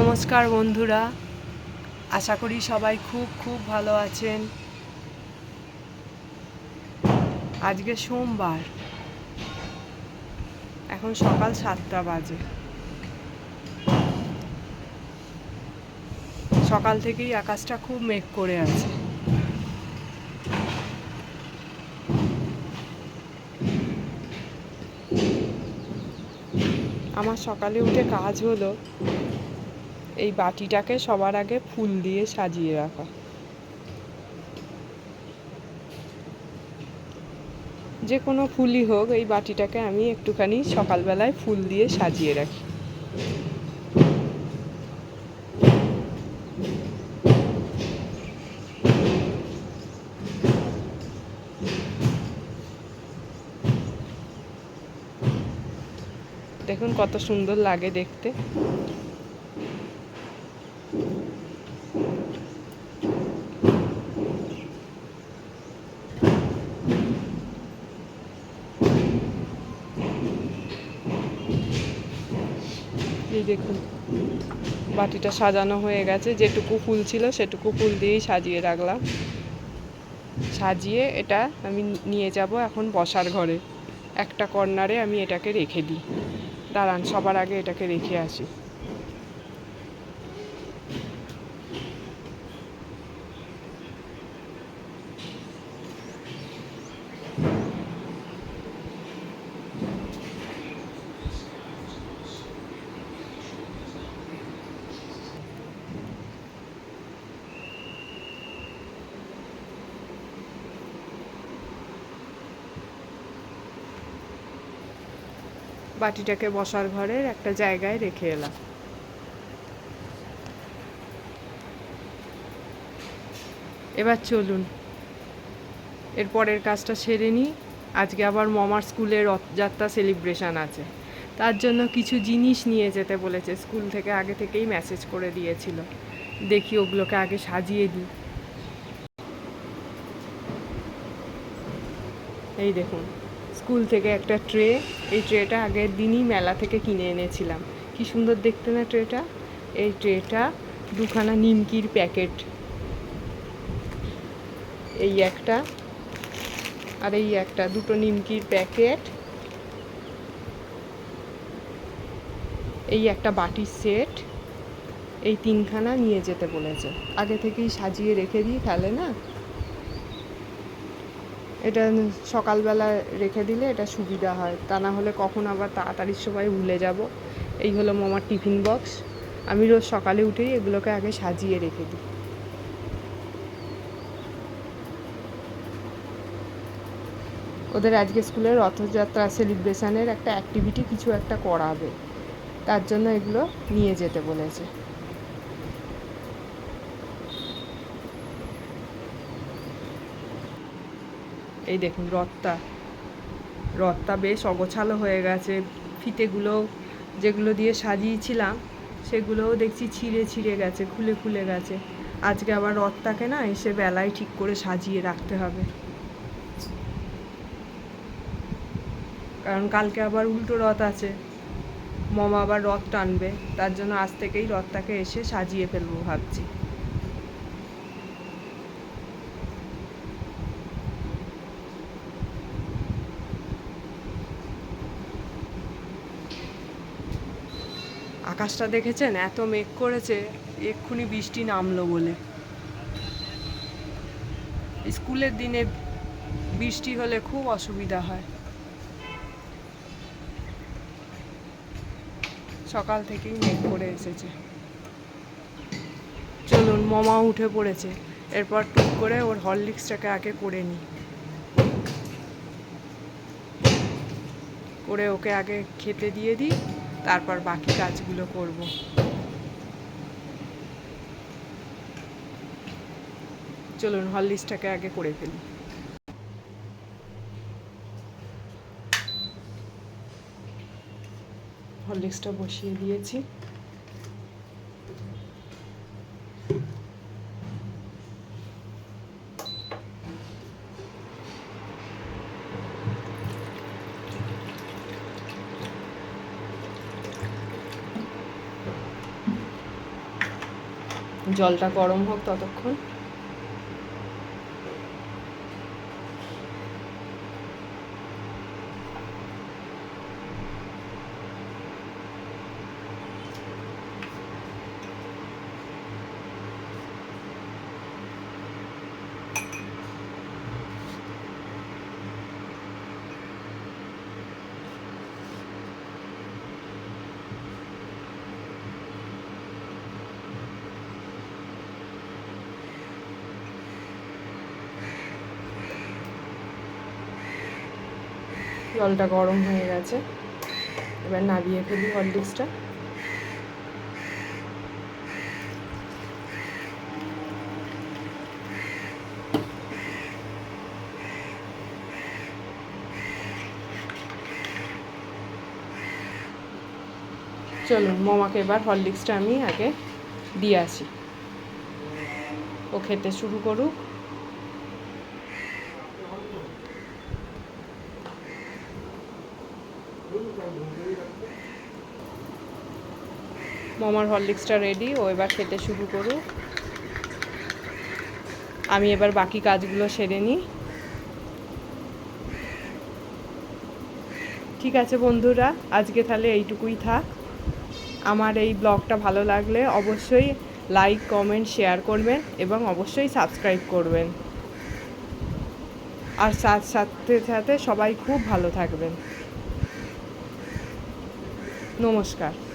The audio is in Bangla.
নমস্কার বন্ধুরা। আশা করি সবাই খুব খুব ভালো আছেন। আজকে সোমবার। এখন সকাল সাতটা বাজে। সকাল থেকেই আকাশটা খুব মেঘ করে আছে। আমার সকালে উঠে কাজ হলো। এই বাটিটাকে সবার আগে ফুল দিয়ে সাজিয়ে রাখা। যে কোনো ফুলই হোক, এই বাটিটাকে আমি একটুখানি সকালবেলায় ফুল দিয়ে সাজিয়ে রাখি। দেখুন কত সুন্দর লাগে দেখতে। এই দেখুন, বাটিটা সাজানো হয়ে গেছে, যেটুকু ফুল ছিল সেটুকু ফুল দিয়েই সাজিয়ে রাখলাম। সাজিয়ে এটা আমি নিয়ে যাব এখন বসার ঘরে। একটা কর্নারে আমি এটাকে রেখে দিই। দাঁড়ান, সবার আগে এটাকে রেখে আসি। বাটিটাকে বসার ঘরের একটা জায়গায় রেখে এলাম। এবার চলুন। এর পরের কাজটা সেরে নিই। আজকে আবার মমার স্কুলে রথযাত্রা সেলিব্রেশন আছে। তার জন্য কিছু জিনিস নিয়ে যেতে বলেছে। স্কুল থেকে আগে থেকেই মেসেজ করে দিয়েছিল। দেখি ওগুলোকে আগে সাজিয়ে দিই। এই দেখুন। স্কুল থেকে একটা ট্রে, এই ট্রেটা আগের দিনই মেলা থেকে কিনে এনেছিলাম। কি সুন্দর দেখতে না ট্রেটা? এই ট্রেটা দুখানা নিমকির প্যাকেট। এই একটা আর এই একটা, দুটো নিমকির প্যাকেট। এই একটা বাটির সেট। এই তিনখানা নিয়ে যেতে বলেছে। আগে থেকেই সাজিয়ে রেখে দিই তাহলে না? এটা সকালবেলা রেখে দিলে এটা সুবিধা হয়। তা না হলে কখন আবার তাড়াতাড়ির সময় ভুলে যাব। এই হলো মামার টিফিন বক্স। আমি রোজ সকালে উঠেই এগুলোকে আগে সাজিয়ে রেখে দিই। ওদের আজকে স্কুলে রথযাত্রা সেলিব্রেশনের একটা অ্যাক্টিভিটি কিছু একটা করাবে। তার জন্য এগুলো নিয়ে যেতে বলেছে। এই দেখুন, রথটা। রথটা বেশ অগোছালো হয়ে গেছে। ফিতেগুলো যেগুলো দিয়ে সাজিয়েছিলাম, সেগুলোও দেখছি ছিঁড়ে ছিঁড়ে গেছে, খুলে খুলে গেছে। আজকে আবার রথটাকে না এসে বেলায় ঠিক করে সাজিয়ে রাখতে হবে। কারণ কালকে আবার উল্টো রথ আছে। মমা আবার রথ টানবে। তার জন্য আজ থেকেই রথটাকে এসে সাজিয়ে ফেলব ভাবছি। আকাশটা দেখেছেন? এত মেঘ করেছে, এক্ষুনি বৃষ্টি নামলো বলে। স্কুলের দিনে বৃষ্টি হলে খুব অসুবিধা হয়। সকাল থেকেই মেঘ করে এসেছে। চলুন, মমা উঠে পড়েছে। এরপর টুক করে ওর হরলিক্সটাকে আগে করে নিই। করে ওকে আগে খেতে দিয়ে দিই। তারপর বাকি কাজগুলো করব। চলুন হল লিস্টটাকে আগে করে ফেলি। হরলিক্সটা বসিয়ে দিয়েছি। জলটা গরম হোক ততক্ষণ। জলটা গরম হয়ে গেছে। এবার নাবিয়ে ফেলি হরলিক্সটা চলুন, মমাকে এবার হরলিক্সটা আমি আগে দিয়ে আসি। ও খেতে শুরু করুক। মামার হরলিক্সটা রেডি ও এবার খেতে শুরু করুক। আমি এবার বাকি কাজগুলো সেরে নিই। ঠিক আছে বন্ধুরা, আজকে তাহলে এইটুকুই থাক। আমার এই ব্লগটা ভালো লাগলে অবশ্যই লাইক কমেন্ট শেয়ার করবেন এবং অবশ্যই সাবস্ক্রাইব করবেন। আর সাথে সাথে সাথে সবাই খুব ভালো থাকবেন। নমস্কার।